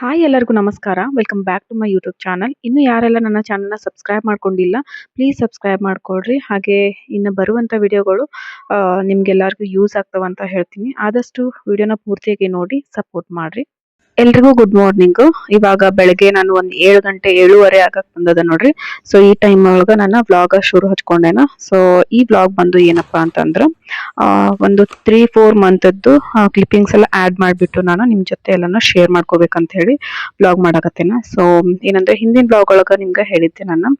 Hi ಎಲ್ಲರಿಗೂ ನಮಸ್ಕಾರ. Welcome back to my YouTube channel ಇನ್ನು ಯಾರೆಲ್ಲ ನನ್ನ ಚಾನಲ್ನ ಸಬ್ಸ್ಕ್ರೈಬ್ ಮಾಡ್ಕೊಂಡಿಲ್ಲ ಪ್ಲೀಸ್ ಸಬ್ಸ್ಕ್ರೈಬ್ ಮಾಡ್ಕೊಳ್ರಿ. ಹಾಗೆ ಇನ್ನು ಬರುವಂಥ ವಿಡಿಯೋಗಳು ನಿಮ್ಗೆಲ್ಲರಿಗೂ ಯೂಸ್ ಆಗ್ತವಂತ ಹೇಳ್ತೀನಿ. ಆದಷ್ಟು ವಿಡಿಯೋನ ಪೂರ್ತಿಯಾಗಿ ನೋಡಿ ಸಪೋರ್ಟ್ ಮಾಡ್ರಿ. ಎಲ್ರಿಗೂ ಗುಡ್ ಮಾರ್ನಿಂಗ್ ಇವಾಗ ಬೆಳಗ್ಗೆ ನಾನು ಒಂದು ಏಳು ಗಂಟೆ ಏಳುವರೆ ಆಗಕ್ ಬಂದದ ನೋಡ್ರಿ. ಸೊ ಈ ಟೈಮ್ ಒಳಗ ನಾನು ವ್ಲಾಗ್ ಶುರು ಹಚ್ಕೊಂಡೇನ. ಸೊ ಈ ವ್ಲಾಗ್ ಬಂದು ಏನಪ್ಪಾ ಅಂತಂದ್ರ ಒಂದು ತ್ರೀ ಫೋರ್ ಮಂತದ್ದು ಕ್ಲಿಪ್ಪಿಂಗ್ಸ್ ಎಲ್ಲ ಆ್ಯಡ್ ಮಾಡಿಬಿಟ್ಟು ನಾನು ನಿಮ್ಮ ಜೊತೆ ಎಲ್ಲನೂ ಶೇರ್ ಮಾಡ್ಕೋಬೇಕಂತ ಹೇಳಿ ವ್ಲಾಗ್ ಮಾಡಕತ್ತೇನ. ಸೊ ಏನಂದ್ರೆ ಹಿಂದಿನ ವ್ಲಾಗ್ ಒಳಗ ನಿಮ್ಗೆ ಹೇಳಿದ್ದೆ ನಾನು.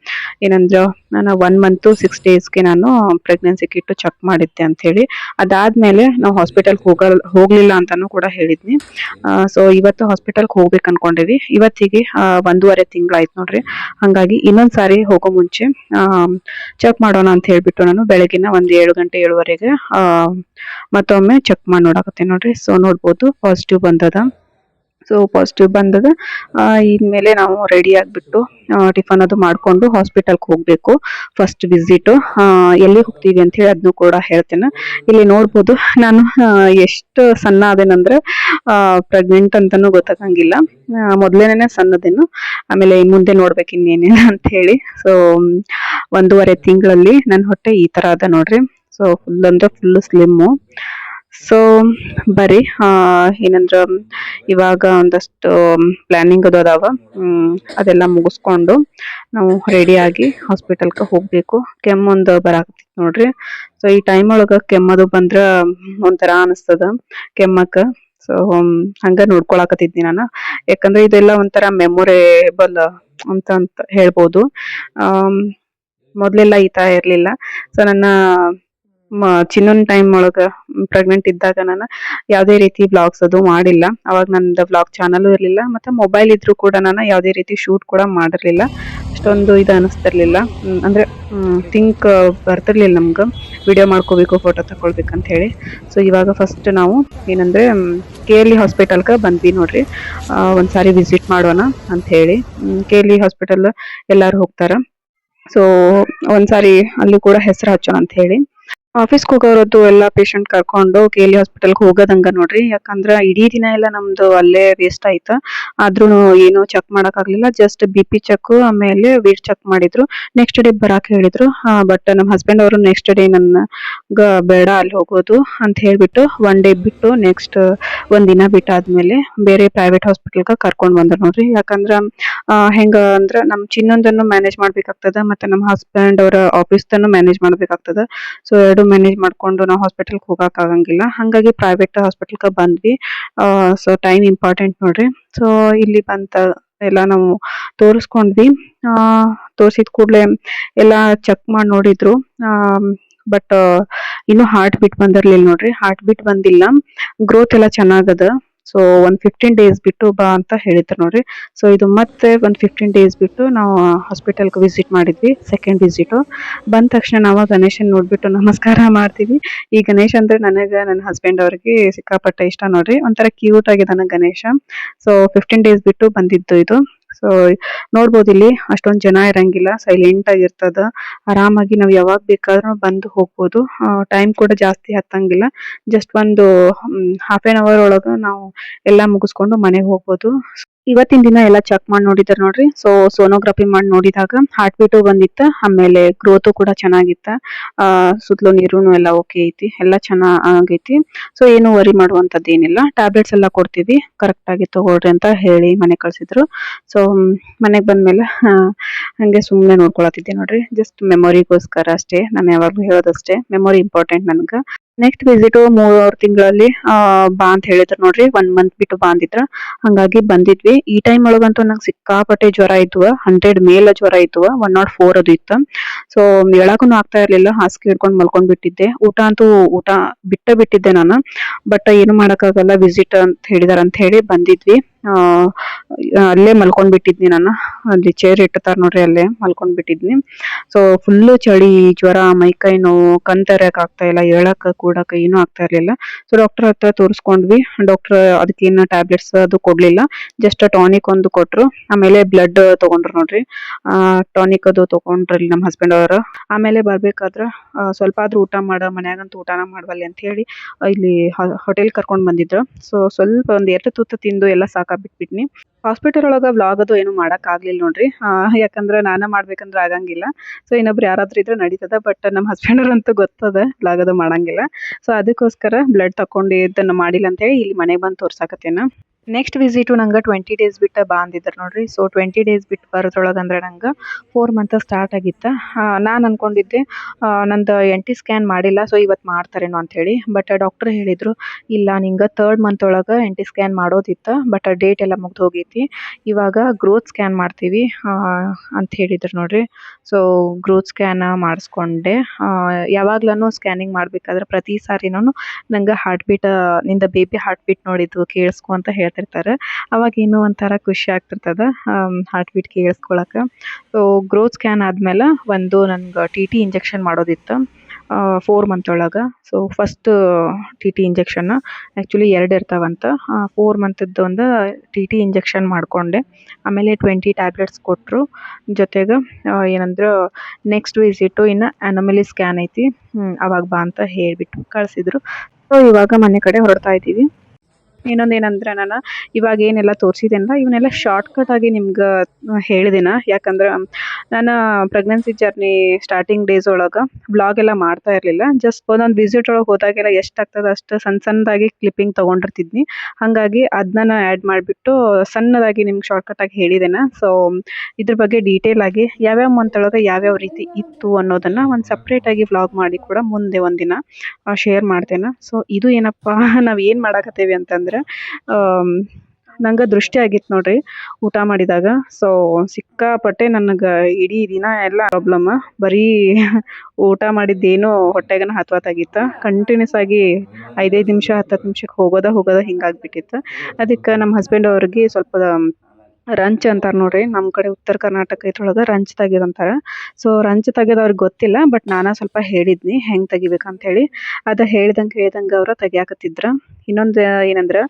ಏನಂದ್ರೆ, ನಾನು ಒನ್ ಮಂತ್ ಸಿಕ್ಸ್ ಡೇಸ್ಗೆ ನಾನು ಪ್ರೆಗ್ನೆನ್ಸಿ ಕಿಟ್ಟು ಚೆಕ್ ಮಾಡಿದ್ದೆ ಅಂತ ಹೇಳಿ. ಅದಾದ್ಮೇಲೆ ನಾವು ಹಾಸ್ಪಿಟಲ್ ಹೋಗಲ್, ಹೋಗ್ಲಿಲ್ಲ ಅಂತಾನು ಕೂಡ ಹೇಳಿದ್ನಿ. ಸೊ ಇವತ್ತು ಹಾಸ್ಪಿಟಲ್ಗೆ ಹೋಗ್ಬೇಕು ಅನ್ಕೊಂಡಿವಿ. ಇವತ್ತಿಗೆ ಒಂದೂವರೆ ತಿಂಗಳಾಯ್ತು ನೋಡ್ರಿ. ಹಂಗಾಗಿ ಇನ್ನೊಂದ್ ಸಾರಿ ಹೋಗೋ ಮುಂಚೆ ಚೆಕ್ ಮಾಡೋಣ ಅಂತ ಹೇಳ್ಬಿಟ್ಟು ನಾನು ಬೆಳಗಿನ ಒಂದ್ ಏಳು ಗಂಟೆ ಏಳುವರೆಗೆ ಮತ್ತೊಮ್ಮೆ ಚೆಕ್ ಮಾಡಿ ನೋಡಕತ್ತೆ ನೋಡ್ರಿ. ಸೊ ನೋಡ್ಬೋದು ಪಾಸಿಟಿವ್ ಬಂದದ. ಸೊ ಪಾಸಿಟಿವ್ ಬಂದದ. ಆ, ಇನ್ಮೇಲೆ ನಾವು ರೆಡಿ ಆಗಿಬಿಟ್ಟು ಟಿಫನ್ ಅದು ಮಾಡ್ಕೊಂಡು ಹಾಸ್ಪಿಟಲ್ಗೆ ಹೋಗ್ಬೇಕು. ಫಸ್ಟ್ ವಿಸಿಟು ಎಲ್ಲಿ ಹೋಗ್ತೀವಿ ಅಂತ ಹೇಳಿ ಅದನ್ನು ಕೂಡ ಹೇಳ್ತೇನೆ. ಇಲ್ಲಿ ನೋಡ್ಬೋದು ನಾನು ಎಷ್ಟು ಸಣ್ಣ ಅದೇನಂದ್ರೆ ಪ್ರೆಗ್ನೆಂಟ್ ಅಂತಾನು ಗೊತ್ತಾಗಂಗಿಲ್ಲ. ಮೊದಲೇನೇ ಸಣ್ಣದೇನು. ಆಮೇಲೆ ಮುಂದೆ ನೋಡ್ಬೇಕು ಇನ್ನೇನಿಲ್ಲ ಅಂತ ಹೇಳಿ. ಸೊ ಒಂದೂವರೆ ತಿಂಗಳಲ್ಲಿ ನನ್ನ ಹೊಟ್ಟೆ ಈ ತರ ಅದ ನೋಡ್ರಿ. ಸೊ ಫುಲ್ ಅಂದ್ರೆ ಫುಲ್ ಸ್ಲಿಮ್ಮು ಸೊ ಬರ್ರಿ ಏನಂದ್ರ, ಇವಾಗ ಒಂದಷ್ಟು ಪ್ಲಾನಿಂಗ್ ಅದು ಅದಾವ. ಅದೆಲ್ಲ ಮುಗಿಸ್ಕೊಂಡು ನಾವು ರೆಡಿ ಆಗಿ ಹಾಸ್ಪಿಟಲ್ಗೆ ಹೋಗ್ಬೇಕು. ಕೆಮ್ಮೊಂದು ಬರಾಕತ್ತಿತ್ತು ನೋಡ್ರಿ. ಸೊ ಈ ಟೈಮ್ ಒಳಗ ಕೆಮ್ಮದು ಬಂದ್ರ ಒಂಥರ ಅನಿಸ್ತದ ಕೆಮ್ಮಕ್ಕ. ಸೊ ಹಂಗ ನೋಡ್ಕೊಳಕತ್ತಿದ್ನಿ ನಾನು. ಯಾಕಂದ್ರೆ ಇದೆಲ್ಲ ಒಂಥರ ಮೆಮೊರೇಬಲ್ ಅಂತ ಅಂತ ಹೇಳ್ಬೋದು. ಮೊದಲೆಲ್ಲ ಈ ತರ ಇರಲಿಲ್ಲ. ಸೊ ನನ್ನ ಚಿನ್ನನ್ ಟೈಮ್ ಒಳಗ ಪ್ರೆಗ್ನೆಂಟ್ ಇದ್ದಾಗ ನಾನು ಯಾವುದೇ ರೀತಿ ಬ್ಲಾಗ್ಸ್ ಅದು ಮಾಡಿಲ್ಲ. ಅವಾಗ ನಂದು ಬ್ಲಾಗ್ ಚಾನಲ್ ಇರಲಿಲ್ಲ, ಮತ್ತೆ ಮೊಬೈಲ್ ಇದ್ರೂ ಕೂಡ ನಾನು ಯಾವುದೇ ರೀತಿ ಶೂಟ್ ಕೂಡ ಮಾಡಿರ್ಲಿಲ್ಲ. ಅಷ್ಟೊಂದು ಇದು ಅನಿಸ್ತಿರ್ಲಿಲ್ಲ. ಅಂದ್ರೆ ಥಿಂಕ್ ಬರ್ತಿರ್ಲಿಲ್ಲ ನಮ್ಗೆ. ವಿಡಿಯೋ ಮಾಡ್ಕೋಬೇಕು ಫೋಟೋ ತಗೊಳ್ಬೇಕಂತ ಹೇಳಿ. ಸೊ ಇವಾಗ ಫಸ್ಟ್ ನಾವು ಏನಂದ್ರೆ ಕೆ ಎಲ್ ಇ ಹಾಸ್ಪಿಟಲ್ಗೆ ಬಂದ್ವಿ ನೋಡ್ರಿ. ಒಂದ್ಸಾರಿ ವಿಸಿಟ್ ಮಾಡೋಣ ಅಂತ ಹೇಳಿ. ಕೆ ಎಲ್ ಇ ಹಾಸ್ಪಿಟಲ್ ಎಲ್ಲರೂ ಹೋಗ್ತಾರ. ಸೊ ಒಂದ್ಸಾರಿ ಅಲ್ಲಿ ಕೂಡ ಹೆಸರು ಹಚ್ಚೋಣ ಅಂತ ಹೇಳಿ. ಆಫೀಸ್ಗೆ ಹೋಗೋರದ್ದು ಎಲ್ಲ ಪೇಷಂಟ್ ಕರ್ಕೊಂಡು ಕೆ ಎಲ್ ಹಾಸ್ಪಿಟಲ್ಗೆ ಹೋಗೋದಂಗ ನೋಡ್ರಿ. ಯಾಕಂದ್ರ ಇಡೀ ದಿನ ಎಲ್ಲ ನಮ್ದು ಅಲ್ಲೇ ವೇಸ್ಟ್ ಆಯ್ತು. ಆದ್ರೂ ಏನು ಚೆಕ್ ಮಾಡಕ್ ಆಗ್ಲಿಲ್ಲ ಜಸ್ಟ್ ಬಿ ಪಿ ಚೆಕ್ ಆಮೇಲೆ ವೇಟ್ ಚೆಕ್ ಮಾಡಿದ್ರು. ನೆಕ್ಸ್ಟ್ ಡೇ ಬರಾಕ್ ಹೇಳಿದ್ರು. ಬಟ್ ನಮ್ಮ ಹಸ್ಬೆಂಡ್ ಅವರು ನೆಕ್ಸ್ಟ್ ಡೇ ನನ್ನ ಬೇಡ ಅಲ್ಲಿ ಹೋಗೋದು ಅಂತ ಹೇಳ್ಬಿಟ್ಟು ಒನ್ ಡೇ ಬಿಟ್ಟು ನೆಕ್ಸ್ಟ್ ಒಂದು ದಿನ ಬಿಟ್ಟಾದ್ಮೇಲೆ ಬೇರೆ ಪ್ರೈವೇಟ್ ಹಾಸ್ಪಿಟಲ್ಗೆ ಕರ್ಕೊಂಡ್ ಬಂದ್ರು ನೋಡ್ರಿ. ಯಾಕಂದ್ರ ಹೆಂಗ ಅಂದ್ರ ನಮ್ ಚಿನ್ನೊಂದನ್ನು ಮ್ಯಾನೇಜ್ ಮಾಡ್ಬೇಕಾಗ್ತದ, ಮತ್ತೆ ನಮ್ಮ ಹಸ್ಬೆಂಡ್ ಅವರ ಆಫೀಸ್ ಮ್ಯಾನೇಜ್ ಮಾಡ್ಬೇಕಾಗ್ತದ. ಸೊ ಎರಡು ಮ್ಯಾನೇಜ್ ಮಾಡ್ಕೊಂಡು ನಾವು ಹಾಸ್ಪಿಟಲ್ಗೆ ಹೋಗಕ್ ಆಗಂಗಿಲ್ಲ. ಹಾಗಾಗಿ ಪ್ರೈವೇಟ್ ಹಾಸ್ಪಿಟಲ್ಗೆ ಬಂದ್ವಿ. ಸೊ ಟೈಮ್ ಇಂಪಾರ್ಟೆಂಟ್ ನೋಡ್ರಿ. ಸೊ ಇಲ್ಲಿ ಬಂತ ಎಲ್ಲ ನಾವು ತೋರಿಸ್ಕೊಂಡ್ವಿ. ತೋರಿಸಿದ ಕೂಡಲೇ ಎಲ್ಲ ಚೆಕ್ ಮಾಡಿ ನೋಡಿದ್ರು. ಬಟ್ ಇನ್ನು ಹಾರ್ಟ್ ಬೀಟ್ ಬಂದಿರ್ಲಿಲ್ಲ ನೋಡ್ರಿ. ಹಾರ್ಟ್ ಬೀಟ್ ಬಂದಿಲ್ಲ. ಗ್ರೋತ್ ಎಲ್ಲ ಚೆನ್ನಾಗದ. ಸೊ ಒಂದು ಫಿಫ್ಟೀನ್ ಡೇಸ್ ಬಿಟ್ಟು ಬಾ ಅಂತ ಹೇಳಿದ್ರು ನೋಡ್ರಿ. ಸೊ ಇದು ಮತ್ತೆ ಒಂದ್ ಫಿಫ್ಟೀನ್ ಡೇಸ್ ಬಿಟ್ಟು ನಾವು ಹಾಸ್ಪಿಟಲ್ಗೆ ವಿಸಿಟ್ ಮಾಡಿದ್ವಿ ಸೆಕೆಂಡ್ ವಿಸಿಟ್ ಬಂದ ತಕ್ಷಣ ನಾವು ಗಣೇಶನ್ ನೋಡ್ಬಿಟ್ಟು ನಮಸ್ಕಾರ ಮಾಡ್ತೀವಿ. ಈ ಗಣೇಶ ಅಂದ್ರೆ ನನಗೆ, ನನ್ನ ಹಸ್ಬೆಂಡ್ ಅವ್ರಿಗೆ ಸಿಕ್ಕಾಪಟ್ಟೆ ಇಷ್ಟ ನೋಡ್ರಿ. ಒಂಥರ ಕ್ಯೂಟ್ ಆಗಿದಾನೆ ಗಣೇಶ. ಸೊ ಫಿಫ್ಟೀನ್ ಡೇಸ್ ಬಿಟ್ಟು ಬಂದಿದ್ದು ಇದು. ಸೊ ನೋಡ್ಬೋದು ಇಲ್ಲಿ ಅಷ್ಟೊಂದು ಜನ ಇರಂಗಿಲ್ಲ ಸೈಲೆಂಟ್ ಆಗಿರ್ತದ ಆರಾಮಾಗಿ ನಾವು ಯಾವಾಗ ಬೇಕಾದ್ರೂ ಬಂದು ಹೋಗ್ಬೋದು. ಟೈಮ್ ಕೂಡ ಜಾಸ್ತಿ ಹತ್ತಂಗಿಲ್ಲ ಜಸ್ಟ್ ಒಂದು ಹಾಫ್ ಆನ್ ಅವರ್ ಒಳಗ ನಾವು ಎಲ್ಲ ಮುಗಿಸ್ಕೊಂಡು ಮನೆಗೆ ಹೋಗ್ಬೋದು. ಇವತ್ತಿನ ದಿನ ಎಲ್ಲ ಚೆಕ್ ಮಾಡಿ ನೋಡಿದಾರೆ ನೋಡ್ರಿ. ಸೊ ಸೋನೋಗ್ರಫಿ ಮಾಡಿ ನೋಡಿದಾಗ ಹಾರ್ಟ್ ಬೀಟು ಬಂದಿತ್ತ, ಆಮೇಲೆ ಗ್ರೋತು ಕೂಡ ಚೆನ್ನಾಗಿತ್ತ. ಸುತ್ತಲೂ ನೀರು ಎಲ್ಲ ಓಕೆ ಐತಿ, ಎಲ್ಲ ಚೆನ್ನಾಗೈತಿ. ಸೊ ಏನು ವರಿ ಮಾಡುವಂತದ್ದು ಏನಿಲ್ಲ. ಟ್ಯಾಬ್ಲೆಟ್ಸ್ ಎಲ್ಲ ಕೊಡ್ತೀವಿ ಕರೆಕ್ಟ್ ಆಗಿ ತಗೊಳ್ರಿ ಅಂತ ಹೇಳಿ ಮನೆ ಕಳ್ಸಿದ್ರು. ಸೊ ಮನೆಗೆ ಬಂದ್ಮೇಲೆ ಹಂಗೆ ಸುಮ್ಮನೆ ನೋಡ್ಕೊಳತಿದ್ದೆ ನೋಡ್ರಿ. ಜಸ್ಟ್ ಮೆಮೊರಿಗೋಸ್ಕರ ಅಷ್ಟೇ, ನಾನು ಯಾವಾಗ್ಲೂ ಹೇಳೋದಷ್ಟೇ ಮೆಮೊರಿ ಇಂಪಾರ್ಟೆಂಟ್ ನನ್ಗೆ. ನೆಕ್ಸ್ಟ್ ವಿಸಿಟ್ ಮೂರ್ ತಿಂಗಳಲ್ಲಿ ಬಾ ಅಂತ ಹೇಳಿದ್ರು ನೋಡ್ರಿ ಒನ್ ಮಂತ್ ಬಿಟ್ಟು ಬಾ ಅಂದಿದ್ರ. ಹಂಗಾಗಿ ಬಂದಿದ್ವಿ. ಈ ಟೈಮ್ ಒಳಗಂತೂ ನಂಗೆ ಸಿಕ್ಕಾಪಟ್ಟೆ ಜ್ವರ ಇದ್ವು. ಹಂಡ್ರೆಡ್ ಮೇಲ ಜ್ವರ ಇದ್ವು. ಒನ್ ನಾಟ್ ಫೋರ್ ಅದು ಇತ್ತು. ಸೊ ಹೇಳಕ್ಕೂ ಆಗ್ತಾ ಇರ್ಲಿಲ್ಲ. ಹಾಸಿಗೆ ಹಿಡ್ಕೊಂಡು ಮಲ್ಕೊಂಡ್ ಬಿಟ್ಟಿದ್ದೆ. ಊಟ ಅಂತೂ ಊಟ ಬಿಟ್ಟ ಬಿಟ್ಟಿದ್ದೆ ನಾನು. ಬಟ್ ಏನು ಮಾಡಕ್ಕಾಗಲ್ಲ. ವಿಸಿಟ್ ಅಂತ ಹೇಳಿದಾರ ಅಂತ ಹೇಳಿ ಬಂದಿದ್ವಿ. ಅಲ್ಲೇ ಮಲ್ಕೊಂಡ್ ಬಿಟ್ಟಿದ್ನಿ ನಾನು. ಅಲ್ಲಿ ಚೇರ್ ಇಟ್ಟತಾರ ನೋಡ್ರಿ, ಅಲ್ಲೇ ಮಲ್ಕೊಂಡ್ ಬಿಟ್ಟಿದ್ನಿ ಸೊ ಫುಲ್ಲು ಚಳಿ, ಜ್ವರ ಮೈಕೈ ನೋವು, ಕಣ್ ಆಗ್ತಾ ಇಲ್ಲ ಹೇಳಕ್ ಕೂಡಕ್ ಏನೂ ಆಗ್ತಾ ಇರ್ಲಿಲ್ಲ. ಸೊ ಡಾಕ್ಟರ್ ಹತ್ರ ತೋರಿಸ್ಕೊಂಡ್ವಿ. ಡಾಕ್ಟರ್ ಅದಕ್ಕೇನು ಟ್ಯಾಬ್ಲೆಟ್ಸ್ ಅದು ಕೊಡ್ಲಿಲ್ಲ. ಜಸ್ಟ್ ಟಾನಿಕ್ ಒಂದು ಕೊಟ್ರು. ಆಮೇಲೆ ಬ್ಲಡ್ ತಗೊಂಡ್ರು ನೋಡ್ರಿ. ಟಾನಿಕ್ ಅದು ತಗೊಂಡ್ರಲ್ಲಿ ನಮ್ಮ ಹಸ್ಬೆಂಡ್ ಅವರು. ಆಮೇಲೆ ಬರ್ಬೇಕಾದ್ರ ಸ್ವಲ್ಪ ಆದ್ರೂ ಊಟ ಮಾಡ, ಮನ್ಯಾಗಂತೂ ಊಟನ ಮಾಡವಲ್ಲಿ ಅಂತ ಹೇಳಿ ಇಲ್ಲಿ ಹೋಟೆಲ್ ಕರ್ಕೊಂಡ್ ಬಂದಿದ್ರು. ಸೊ ಸ್ವಲ್ಪ ಒಂದ್ ಎರಡು ತುತ್ತು ತಿಂದು ಎಲ್ಲ ಸಾಕಾಗ್ ಬಿಟ್ಬಿಟ್ನಿ. ಹಾಸ್ಪಿಟಲ್ ಒಳಗೆ ವ್ಲಾಗ್ ಅದು ಏನು ಮಾಡೋಕ್ಕಾಗಲಿಲ್ಲ ನೋಡ್ರಿ. ಯಾಕಂದ್ರೆ ನಾನು ಮಾಡ್ಬೇಕಂದ್ರೆ ಆಗಂಗಿಲ್ಲ. ಸೊ ಇನ್ನೊಬ್ರು ಯಾರಾದ್ರೂ ಇದ್ರೆ ನಡೀತದ ಬಟ್ ನಮ್ಮ ಹಸ್ಬೆಂಡರಂತೂ ಗೊತ್ತದ ವ್ಲಾಗ್ ಅದು ಮಾಡಂಗಿಲ್ಲ. ಸೊ ಅದಕ್ಕೋಸ್ಕರ ಬ್ಲಡ್ ತಕೊಂಡು ಇದನ್ನು ಮಾಡಿಲ್ಲ ಅಂತೇಳಿ ಇಲ್ಲಿ ಮನೆಗೆ ಬಂದು ತೋರ್ಸಾಕತ್ತೇನ. ನೆಕ್ಸ್ಟ್ ವಿಸಿಟು ನಂಗೆ ಟ್ವೆಂಟಿ ಡೇಸ್ ಬಿಟ್ಟು ಬಾ ಅಂದಿದ್ರು ನೋಡ್ರಿ. ಸೊ ಟ್ವೆಂಟಿ ಡೇಸ್ ಬಿಟ್ಟು ಬರೋದ್ರೊಳಗೆ ಅಂದ್ರೆ ನಂಗೆ ಫೋರ್ ಮಂತ್ ಸ್ಟಾರ್ಟ್ ಆಗಿತ್ತು. ನಾನು ಅನ್ಕೊಂಡಿದ್ದೆ ಆ, ನಂದು ಎನ್ ಟಿ ಸ್ಕ್ಯಾನ್ ಮಾಡಿಲ್ಲ ಸೊ ಇವತ್ತು ಮಾಡ್ತಾರೇನೋ ಅಂಥೇಳಿ ಬಟ್ ಡಾಕ್ಟ್ರ್ ಹೇಳಿದರು ಇಲ್ಲ ನಿಂಗೆ ತರ್ಡ್ ಮಂತ್ ಒಳಗೆ ಎನ್ ಟಿ ಸ್ಕ್ಯಾನ್ ಮಾಡೋದಿತ್ತು ಬಟ್ ಡೇಟ್ ಎಲ್ಲ ಮುಗ್ದು ಹೋಗೈತಿ. ಇವಾಗ ಗ್ರೋತ್ ಸ್ಕ್ಯಾನ್ ಮಾಡ್ತೀವಿ ಅಂತ ಹೇಳಿದ್ರು ನೋಡ್ರಿ. ಸೊ ಗ್ರೋತ್ ಸ್ಕ್ಯಾನ್ ಮಾಡಿಸ್ಕೊಂಡೆ. ಯಾವಾಗ್ಲೂ ಸ್ಕ್ಯಾನಿಂಗ್ ಮಾಡಬೇಕಾದ್ರೆ ಪ್ರತಿ ಸಾರಿನೂ ನಂಗೆ ಹಾರ್ಟ್ ಬೀಟ್ನಿಂದ ಬೇಬಿ ಹಾರ್ಟ್ ಬೀಟ್ ನೋಡಿದ್ದು ಕೇಳಿಸ್ಕೊ ಅಂತ ಹೇಳ್ತಿರ್ತಾರೆ ಅವಾಗ ಏನೋ ಒಂಥರ ಖುಷಿ ಆಗ್ತಿರ್ತದೆ ಹಾರ್ಟ್ ಬೀಟ್ ಕೇಳಿಸ್ಕೊಳಕ್ಕೆ ಸೊ ಗ್ರೋತ್ ಸ್ಕ್ಯಾನ್ ಆದಮೇಲೆ ಒಂದು ನನಗೆ ಟಿ ಟಿ ಇಂಜೆಕ್ಷನ್ ಮಾಡೋದಿತ್ತು ಫೋರ್ ಮಂತ್ ಒಳಗೆ. So first T T injection actually ಎರಡು ಇರ್ತಾವಂತ. ಫೋರ್ ಮಂತದ್ದು ಒಂದು ಟಿ ಟಿ ಇಂಜೆಕ್ಷನ್ ಮಾಡಿಕೊಂಡೆ. ಆಮೇಲೆ ಟ್ವೆಂಟಿ ಟ್ಯಾಬ್ಲೆಟ್ಸ್ ಕೊಟ್ಟರು ಜೊತೆಗೆ ಏನಂದ್ರೆ ನೆಕ್ಸ್ಟ್ ವಿಸಿಟು ಇನ್ನು ಅನಮಲಿ ಸ್ಕ್ಯಾನ್ ಐತಿ. ಅವಾಗ ಬಾ ಅಂತ ಹೇಳಿಬಿಟ್ಟು ಕಳಿಸಿದ್ರು. ಸೊ ಇವಾಗ ಮನೆ ಕಡೆ ಹೊರಡ್ತಾ ಇದ್ದೀವಿ ಇನ್ನೊಂದು ಏನಂದ್ರೆ ನಾನು ಇವಾಗ ಏನೆಲ್ಲ ತೋರಿಸಿದೆನಲ್ಲ ಇವನ್ನೆಲ್ಲ ಶಾರ್ಟ್ಕಟ್ ಆಗಿ ನಿಮ್ಗೆ ಹೇಳಿದೆನ. ಯಾಕಂದ್ರೆ ನಾನು ಪ್ರೆಗ್ನೆನ್ಸಿ ಜರ್ನಿ ಸ್ಟಾರ್ಟಿಂಗ್ ಡೇಸ್ ಒಳಗೆ ಬ್ಲಾಗ್ ಎಲ್ಲ ಮಾಡ್ತಾ ಇರಲಿಲ್ಲ. ಜಸ್ಟ್ ಒಂದೊಂದು ವಿಸಿಟ್ ಒಳಗೆ ಹೋದಾಗೆಲ್ಲ ಎಷ್ಟು ಆಗ್ತದೆ ಅಷ್ಟು ಸಣ್ಣ ಸಣ್ಣದಾಗಿ ಕ್ಲಿಪ್ಪಿಂಗ್ ತೊಗೊಂಡಿರ್ತಿದ್ನಿ. ಹಾಗಾಗಿ ಅದನ್ನ ಆ್ಯಡ್ ಮಾಡಿಬಿಟ್ಟು ಸಣ್ಣದಾಗಿ ನಿಮ್ಗೆ ಶಾರ್ಟ್ಕಟ್ ಆಗಿ ಹೇಳಿದೆನ. ಸೊ ಇದ್ರ ಬಗ್ಗೆ ಡೀಟೇಲ್ ಆಗಿ ಯಾವ್ಯಾವ ಮಂತ್ ಒಳಗೆ ಯಾವ್ಯಾವ ರೀತಿ ಇತ್ತು ಅನ್ನೋದನ್ನು ಒಂದು ಸಪ್ರೇಟಾಗಿ ವ್ಲಾಗ್ ಮಾಡಿ ಕೂಡ ಮುಂದೆ ಒಂದಿನ ಶೇರ್ ಮಾಡ್ತೇನೆ. ಸೊ ಇದು ಏನಪ್ಪ, ನಾವು ಏನು ಮಾಡಾಕತ್ತೇವಿ ಅಂತಂದ್ರೆ ನಂಗೆ ದೃಷ್ಟಿ ಆಗಿತ್ತು ನೋಡ್ರಿ ಊಟ ಮಾಡಿದಾಗ. ಸೊ ಸಿಕ್ಕಾಪಟ್ಟೆ ನನಗೆ ಇಡೀ ದಿನ ಎಲ್ಲ ಪ್ರಾಬ್ಲಮ್ ಬರೀ ಊಟ ಮಾಡಿದ್ದೇನು ಹೊಟ್ಟೆಗನ ಹತ್ವತ್ತಾಗಿತ್ತು ಕಂಟಿನ್ಯೂಸ್ ಆಗಿ ಐದೈದು ನಿಮಿಷ ಹತ್ತು ಹತ್ತು ನಿಮಿಷಕ್ಕೆ ಹೋಗೋದ ಹೋಗೋದ ಹಿಂಗಾಗ್ಬಿಟ್ಟಿತ್ತು. ಅದಕ್ಕೆ ನಮ್ಮ ಹಸ್ಬೆಂಡ್ ಅವ್ರಿಗೆ ಸ್ವಲ್ಪ ರಂಚ್ ಅಂತಾರೆ ನೋಡ್ರಿ. ನಮ್ಮ ಕಡೆ ಉತ್ತರ ಕರ್ನಾಟಕ ಇದ್ರೊಳಗೆ ರಂಚ್ ತೆಗೆಯೋದಂತಾರೆ ಸೊ ರಂಚ್ ತೆಗೆಯೋದು ಅವ್ರಿಗೆ ಗೊತ್ತಿಲ್ಲ ಬಟ್ ನಾನು ಸ್ವಲ್ಪ ಹೇಳಿದ್ನಿ, ಹೆಂಗೆ ಅಂತ ಹೇಳಿ. ಅದು ಹೇಳ್ದಂಗೆ ಹೇಳ್ದಂಗೆ ಅವ್ರು ತೆಗಿಯಾಕತ್ತಿದ್ರು. ಇನ್ನೊಂದು ಏನಂದ್ರೆ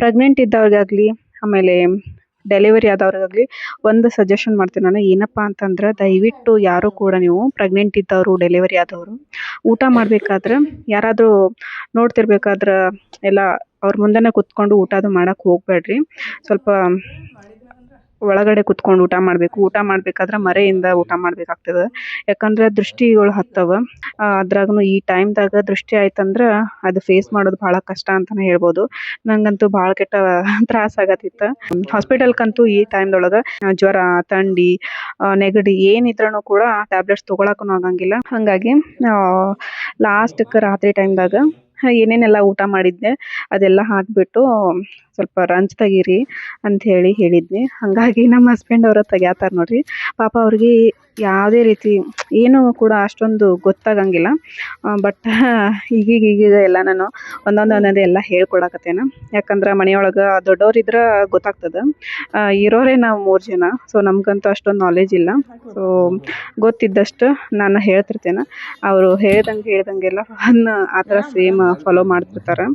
ಪ್ರೆಗ್ನೆಂಟ್ ಇದ್ದವ್ರಿಗಾಗಲಿ, ಆಮೇಲೆ ಡೆಲಿವರಿ ಆದವ್ರಿಗಾಗಲಿ ಒಂದು ಸಜೆಷನ್ ಮಾಡ್ತೀನಿ ನಾನು. ಏನಪ್ಪ ಅಂತಂದ್ರೆ, ದಯವಿಟ್ಟು ಯಾರು ಕೂಡ ನೀವು ಪ್ರೆಗ್ನೆಂಟ್ ಇದ್ದವರು ಡೆಲಿವರಿ ಆದವರು, ಊಟ ಮಾಡಬೇಕಾದ್ರೆ ಯಾರಾದರೂ ನೋಡ್ತಿರ್ಬೇಕಾದ್ರೆ, ಎಲ್ಲ ಅವ್ರ ಮುಂದೆನೇ ಕುತ್ಕೊಂಡು ಊಟ ಅದು ಮಾಡಕ್ಕೆ ಹೋಗ್ಬೇಡ್ರಿ ಸ್ವಲ್ಪ ಒಳಗಡೆ ಕುತ್ಕೊಂಡು ಊಟ ಮಾಡಬೇಕು. ಊಟ ಮಾಡಬೇಕಾದ್ರೆ ಮರೆಯಿಂದ ಊಟ ಮಾಡಬೇಕಾಗ್ತದೆ. ಯಾಕಂದ್ರೆ ದೃಷ್ಟಿಗಳು ಹತ್ತವ. ಅದ್ರಾಗೂ ಈ ಟೈಮ್ದಾಗ ದೃಷ್ಟಿ ಆಯ್ತಂದ್ರೆ ಅದು ಫೇಸ್ ಮಾಡೋದು ಭಾಳ ಕಷ್ಟ ಅಂತಾನೆ ಹೇಳ್ಬೋದು. ನಂಗಂತೂ ಭಾಳ ಕೆಟ್ಟ ತ್ರಾಸ ಆಗತ್ತಿತ್ತು. ಹಾಸ್ಪಿಟಲ್ಕಂತೂ ಈ ಟೈಮ್ದೊಳಗೆ ಜ್ವರ, ಥಂಡಿ ನೆಗಡಿ ಏನಿದ್ರೂ ಕೂಡ ಟ್ಯಾಬ್ಲೆಟ್ಸ್ ತೊಗೊಳಕ್ಕೂ ಆಗಂಗಿಲ್ಲ. ಹಾಗಾಗಿ ಲಾಸ್ಟಕ್ಕೆ ರಾತ್ರಿ ಟೈಮ್ದಾಗ ಏನೇನೆಲ್ಲ ಊಟ ಮಾಡಿದ್ದೆ, ಅದೆಲ್ಲ ಹಾಕಿಬಿಟ್ಟು ಸ್ವಲ್ಪ ರಂಚ್ ತೆಗೀರಿ ಅಂತ ಹೇಳಿ ಹೇಳಿದ್ನಿ. ಹಾಗಾಗಿ ನಮ್ಮ ಹಸ್ಬೆಂಡ್ ಅವರು ತೆಗ್ಯಾತಾರೆ ನೋಡಿರಿ. ಪಾಪ ಅವ್ರಿಗೆ ಯಾವುದೇ ರೀತಿ ಏನೂ ಕೂಡ ಅಷ್ಟೊಂದು ಗೊತ್ತಾಗಂಗಿಲ್ಲ. ಬಟ್ ಈಗೀಗ ಈಗೀಗ ಎಲ್ಲ ನಾನು ಒಂದೊಂದು ಒಂದೊಂದು ಎಲ್ಲ ಹೇಳ್ಕೊಡಕತ್ತೇನೆ. ಯಾಕಂದ್ರೆ ಮನೆಯೊಳಗೆ ದೊಡ್ಡವ್ರಿದ್ರೆ ಗೊತ್ತಾಗ್ತದೆ. ಆ, ಇರೋರೇ ನಾವು ಮೂರು ಜನ ಸೊ ನಮಗಂತೂ ಅಷ್ಟೊಂದು ನಾಲೆಜ್ ಇಲ್ಲ. ಸೊ ಗೊತ್ತಿದ್ದಷ್ಟು ನಾನು ಹೇಳ್ತಿರ್ತೇನೆ. ಅವರು ಹೇಳ್ದಂಗೆ ಹೇಳ್ದಂಗೆಲ್ಲ ಆ ಥರ ಸೇಮ್ ಫಾಲೋ ಮಾಡ್ತಿರ್ತಾರೆ.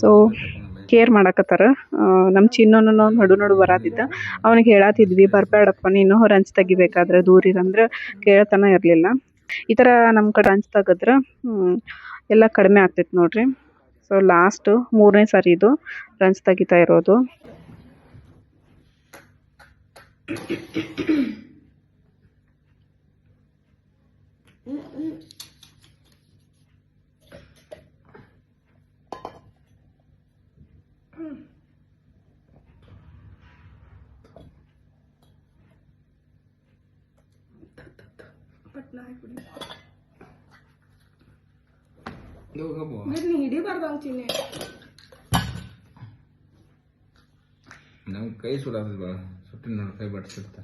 ಸೊ ಕೇರ್ ಮಾಡಕತ್ತಾರ. ನಮ್ಮ ಚಿನ್ನೋನು ನಡು ನಡು ಬರಾತಿದ್ದ. ಅವನಿಗೆ ಹೇಳತ್ತಿದ್ವಿ ಬರಬೇಡಪ್ಪ ನೀನು ರಂಚ್ ತೆಗಿಬೇಕಾದ್ರೆ ದೂರ ಇರಂದ್ರೆ ಕೇಳ್ತಾನ ಇರಲಿಲ್ಲ. ಈ ಥರ ನಮ್ಮ ಕಡೆ ರಂಚ್ ತೆಗೆದ್ರೆ ಎಲ್ಲ ಕಡಿಮೆ ಆಗ್ತೈತೆ ನೋಡ್ರಿ. ಸೊ ಲಾಸ್ಟು ಮೂರನೇ ಸಾರಿ ಇದು ರಂಚ್ ತೆಗಿತಾ ಇರೋದು. ನೀ ಹಿಡಿಬಾರ್ದು ಅವ್ನ್ ಚಿನ್ನೆ ನಮ್ಗೆ ಕೈ ಸುಡಾತದ ಬೇಡ ಸುಟ್ಟಿ ನೋಡಿ ಕೈ ಬಡ್ಸಿರ್ತ.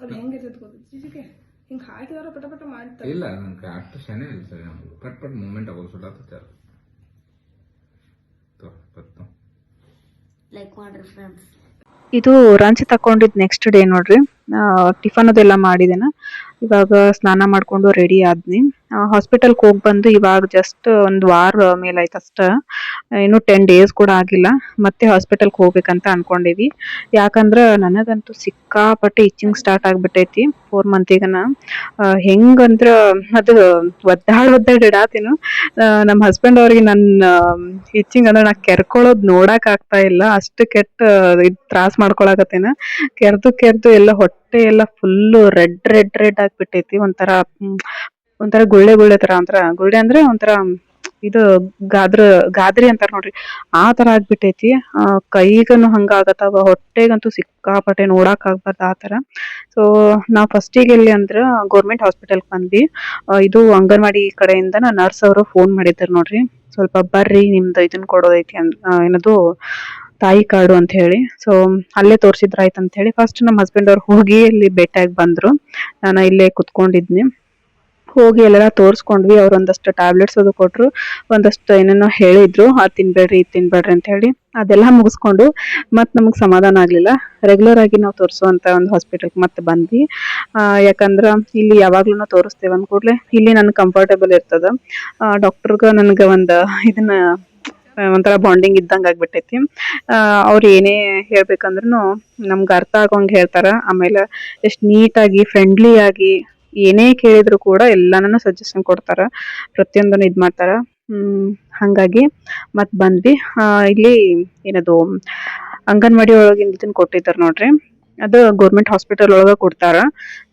ಅದು ಹೆಂಗಿರ್ತೈತೆ ಗೊತ್ತ? ಚಿಚಿಕೆ ಹಿಂಗೆ ಹಾಕಿದಾರ ಪಟ ಪಟ ಮಾಡ್ತಾರೆ. ಇಲ್ಲ ನಂಗೆ ಅಷ್ಟು ಶನೇ ಇಲ್ಲ ಸರಿ ನಮ್ಗೆ ಪಟ್ ಪಟ್ ಮೂಮೆಂಟ್ ಆಗೋದು ಸುಡಾತೈತೆ ತೋ ಪತ್ತು ಲೈಕ್ ಮಾಡ್ರಿ ಫ್ರೆಂಡ್ಸ್ ಇದು ರಂಚ್ ತಕೊಂಡಿದ್ದು ನೆಕ್ಸ್ಟ್ ಡೇ ನೋಡ್ರಿ. ಟಿಫನ್ ಅದೆಲ್ಲ ಮಾಡಿದ್ದೇನೆ ಇವಾಗ ಸ್ನಾನ ಮಾಡ್ಕೊಂಡು ರೆಡಿ ಆದ್ನಿ ಹಾಸ್ಪಿಟಲ್ಗೆ ಹೋಗಿ ಬಂದು ಇವಾಗ ಜಸ್ಟ್ ಒಂದು ವಾರ ಮೇಲಾಯ್ತು ಅಷ್ಟ. ಇನ್ನು ಟೆನ್ ಡೇಸ್ ಕೂಡ ಆಗಿಲ್ಲ. ಮತ್ತೆ ಹಾಸ್ಪಿಟಲ್ಗೆ ಹೋಗ್ಬೇಕಂತ ಅನ್ಕೊಂಡಿವಿ ಯಾಕಂದ್ರ ನನಗಂತೂ ಸಿಕ್ಕಾಪಟ್ಟೆ ಇಚ್ಚಿಂಗ್ ಸ್ಟಾರ್ಟ್ ಆಗ್ಬಿಟ್ಟೈತಿ ಫೋರ್ ಮಂತಿಗನ ಹೆಂಗಂದ್ರ ಅದು ಒದ್ದಾಡ್ ಒದ್ದಾಡ್ ಇಡಾತೇನು. ನಮ್ಮ ಹಸ್ಬೆಂಡ್ ಅವ್ರಿಗೆ ನನ್ನ ಇಚ್ಚಿಂಗ್ ಅಂದ್ರೆ ನಾ ಕೆರ್ಕೊಳ್ಳೋದು ನೋಡಕ್ ಆಗ್ತಾ ಇಲ್ಲ. ಅಷ್ಟು ಕೆಟ್ಟ ತ್ರಾಸ್ ಮಾಡ್ಕೊಳಕತ್ತೇನ. ಕೆರೆದು ಕೆರೆದು ಎಲ್ಲ ಹೊಟ್ಟೆ ಎಲ್ಲ ಫುಲ್ಲು ರೆಡ್ ರೆಡ್ ರೆಡ್ ಆಗ್ಬಿಟ್ಟೈತಿ ಒಂಥರ ಹ್ಮ್, ಒಂಥರ ಗುಳ್ಳೆ ಗುಳ್ಳೆ ತರ ಅಂತರ. ಗುಳ್ಳೆ ಅಂದ್ರೆ ಒಂಥರ ಇದು ಗಾದ್ರ ಗಾದ್ರಿ ಅಂತಾರ ನೋಡ್ರಿ. ಆ ತರ ಆಗ್ಬಿಟ್ಟೈತಿ. ಆ ಕೈಗನು ಹಂಗ ಆಗತ್ತವ ಹೊಟ್ಟೆಗಂತೂ ಸಿಕ್ಕಾಪಟ್ಟೆ ನೋಡಾಕ್ ಆಗ್ಬಾರ್ದ ಆ ತರ. ಸೊ ನಾವ್ ಫಸ್ಟಿಗೆ ಎಲ್ಲಿ ಅಂದ್ರ ಗೌರ್ಮೆಂಟ್ ಹಾಸ್ಪಿಟಲ್ ಬಂದ್ವಿ. ಇದು ಅಂಗನವಾಡಿ ಕಡೆಯಿಂದ ನರ್ಸ್ ಅವರು ಫೋನ್ ಮಾಡಿದ್ರು ನೋಡ್ರಿ. ಸ್ವಲ್ಪ ಬರ್ರಿ ನಿಮ್ದು ಇದನ್ ಕೊಡೋದೈತಿ ಅಂದ್ ಏನದು ತಾಯಿ ಕಾಡು ಅಂತ ಹೇಳಿ. ಸೊ ಅಲ್ಲೇ ತೋರ್ಸಿದ್ರಾಯ್ತು ಅಂತ ಹೇಳಿ ಫಸ್ಟ್ ನಮ್ಮ ಹಸ್ಬೆಂಡ್ ಅವ್ರು ಹೋಗಿ ಇಲ್ಲಿ ಭೇಟಿಯಾಗಿ ಬಂದ್ರು. ನಾನು ಇಲ್ಲೇ ಕುತ್ಕೊಂಡಿದ್ನಿ. ಹೋಗಿ ಎಲ್ಲೆಲ್ಲ ತೋರ್ಸ್ಕೊಂಡ್ವಿ. ಅವ್ರು ಒಂದಷ್ಟು ಟ್ಯಾಬ್ಲೆಟ್ಸ್ ಅದು ಕೊಟ್ರು. ಒಂದಷ್ಟು ಏನೇನೋ ಹೇಳಿದ್ರು. ಅದು ತಿನ್ಬೇಡ್ರಿ, ಇದು ತಿನ್ಬೇಡ್ರಿ ಅಂತ ಹೇಳಿ ಅದೆಲ್ಲ ಮುಗಿಸ್ಕೊಂಡು ಮತ್ ನಮಗೆ ಸಮಾಧಾನ ಆಗಲಿಲ್ಲ. ರೆಗ್ಯುಲರ್ ಆಗಿ ನಾವು ತೋರಿಸುವಂಥ ಒಂದು ಹಾಸ್ಪಿಟಲ್ಗೆ ಮತ್ತೆ ಬಂದ್ವಿ. ಯಾಕಂದ್ರೆ ಇಲ್ಲಿ ಯಾವಾಗ್ಲೂ ತೋರಿಸ್ತೇವೆ ಅಂದ್ಕೂಡ್ಲೆ. ಇಲ್ಲಿ ನನಗೆ ಕಂಫರ್ಟೇಬಲ್ ಇರ್ತದ. ಡಾಕ್ಟರ್ಗ ನನಗೆ ಒಂದು ಇದನ್ನ ಒಂಥರ ಬಾಂಡಿಂಗ್ ಇದ್ದಂಗೆ ಆಗ್ಬಿಟ್ಟೈತಿ. ಅವ್ರು ಏನೇ ಹೇಳ್ಬೇಕಂದ್ರೂ ನಮ್ಗೆ ಅರ್ಥ ಆಗೋಂಗೆ ಹೇಳ್ತಾರ. ಆಮೇಲೆ ಎಷ್ಟು ನೀಟಾಗಿ ಫ್ರೆಂಡ್ಲಿ ಆಗಿ ಏನೇ ಕೇಳಿದ್ರು ಕೂಡ ಎಲ್ಲಾನು ಸಜೆಷನ್ ಕೊಡ್ತಾರ. ಪ್ರತಿಯೊಂದನ್ನು ಇದ್ ಮಾಡ್ತಾರ. ಹಾಗಾಗಿ ಹಂಗಾಗಿ ಮತ್ ಬಂದ್ವಿ. ಇಲ್ಲಿ ಏನದು ಅಂಗನವಾಡಿ ಒಳಗಿಂದ ಇದನ್ನ ಕೊಟ್ಟಿದ್ದಾರ ನೋಡ್ರಿ. ಅದು ಗೌರ್ಮೆಂಟ್ ಹಾಸ್ಪಿಟಲ್ ಒಳಗ ಕೊಡ್ತಾರ.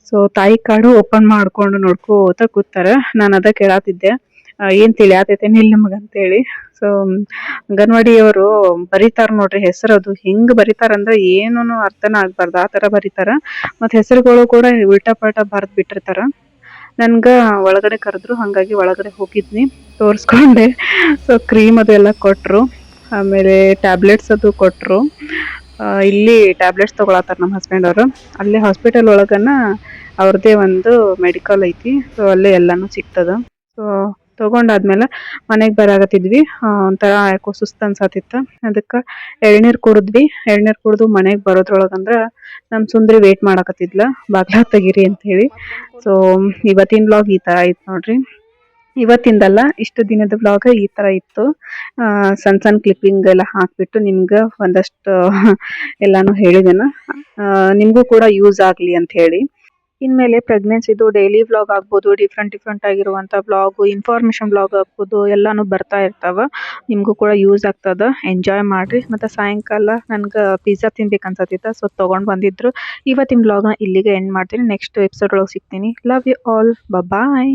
ಸೊ ತಾಯಿ ಕಾರ್ಡು ಓಪನ್ ಮಾಡ್ಕೊಂಡು ನೋಡ್ಕೋತ ಕೂತಾರ. ನಾನು ಅದ ಕೇಳಾತಿದ್ದೆ. ಏನ್ ತಿಳಿಯಾತೈತೇನ್ ಇಲ್ಲ ಅಂತ ಅಂತೇಳಿ ಸೊ ಅಂಗನವಾಡಿಯವರು ಬರೀತಾರ ನೋಡ್ರಿ ಹೆಸರು ಅದು. ಹೆಂಗ್ ಬರೀತಾರ ಅಂದ್ರೆ ಏನೂನು ಅರ್ಥನ ಆಗ್ಬಾರ್ದು. ಆ ತರ ಬರೀತಾರ. ಮತ್ ಹೆಸರುಗಳು ಕೂಡ ಉಲ್ಟಾ ಪಲ್ಟಾ ಬರ್ದ್ ಬಿಟ್ಟಿರ್ತಾರ. ನನ್ಗ ಒಳಗಡೆ ಕರೆದ್ರು, ಹಂಗಾಗಿ ಒಳಗಡೆ ಹೋಗಿದ್ನಿ. ತೋರ್ಸ್ಕೊಂಡೆ. ಸೊ ಕ್ರೀಮ್ ಅದು ಎಲ್ಲ ಕೊಟ್ರು. ಆಮೇಲೆ ಟ್ಯಾಬ್ಲೆಟ್ಸ್ ಅದು ಕೊಟ್ರು. ಇಲ್ಲಿ ಟ್ಯಾಬ್ಲೆಟ್ಸ್ ತೊಗೊಳತ್ತಾರ ನಮ್ಮ ಹಸ್ಬೆಂಡ್ ಅವರು. ಅಲ್ಲೇ ಹಾಸ್ಪಿಟಲ್ ಒಳಗನ ಅವ್ರದ್ದೇ ಒಂದು ಮೆಡಿಕಲ್ ಐತಿ. ಸೊ ಅಲ್ಲೇ ಎಲ್ಲಾನು ಸಿಗ್ತದ. ಸೊ ತಗೊಂಡಾದ್ಮೇಲೆ ಮನೆಗೆ ಬರಾಕತ್ತಿದ್ವಿ. ಒಂಥರ ಯಾಕೋ ಸುಸ್ತು ಅನ್ಸತ್ತಿತ್ತು ಅದಕ್ಕೆ ಎಳ್ನೀರು ಕುಡಿದ್ವಿ. ಎಳ್ನೀರು ಕುಡಿದು ಮನೆಗೆ ಬರೋದ್ರೊಳಗಂದ್ರೆ ನಮ್ ಸುಂದ್ರಿ ವೇಟ್ ಮಾಡಾಕತ್ತಿದ್ಲ. ಬಾಗ್ಲ ತೆಗೀರಿ ಅಂತ ಹೇಳಿ ಸೊ ಇವತ್ತಿನ ಬ್ಲಾಗ್ ಈ ತರ ಇತ್ತು ನೋಡ್ರಿ. ಇವತ್ತಿಂದಲ್ಲ ಇಷ್ಟು ದಿನದ ಬ್ಲಾಗ್ ಈ ತರ ಇತ್ತು. ಸಣ್ಣ ಸಣ್ಣ ಕ್ಲಿಪ್ಪಿಂಗ್ ಎಲ್ಲ ಹಾಕ್ಬಿಟ್ಟು ನಿಮ್ಗೆ ಒಂದಷ್ಟು ಎಲ್ಲಾನು ಹೇಳಿದೆನ. ನಿಮಗೂ ಕೂಡ ಯೂಸ್ ಆಗಲಿ ಅಂತ ಹೇಳಿ ಇನ್ಮೇಲೆ ಪ್ರೆಗ್ನೆನ್ಸಿದು ಡೈಲಿ ವ್ಲಾಗ್ ಆಗಬಹುದು ಡಿಫರೆಂಟ್ ಡಿಫರೆಂಟ್ ಆಗಿರುವಂತ ವ್ಲಾಗ್ ಇನ್ಫಾರ್ಮೇಷನ್ ವ್ಲಾಗ್ ಆಗಬಹುದು ಎಲ್ಲಾನು ಬರ್ತಾ ಇರ್ತಾವ. ನಿಮಗೂ ಕೂಡ ಯೂಸ್ ಆಗ್ತದ. ಎಂಜಾಯ್ ಮಾಡ್ರಿ. ಮತ್ತೆ ಸಾಯಂಕಾಲ ನನ್ಗ ಪಿಜ್ಜಾ ತಿನ್ಬೇಕು ಅನ್ಸತ್ತಿತ್ತ ಸೊ ತಗೊಂಡ್ ಬಂದಿದ್ರು. ಇವತ್ತಿನ ನ ಇಲ್ಲಿಗೆ ಎಂಡ್ ಮಾಡ್ತೀನಿ. ನೆಕ್ಸ್ಟ್ ಎಪಿಸೋಡ್ ಒಳಗೆ ಸಿಗ್ತೀನಿ. Love you all bye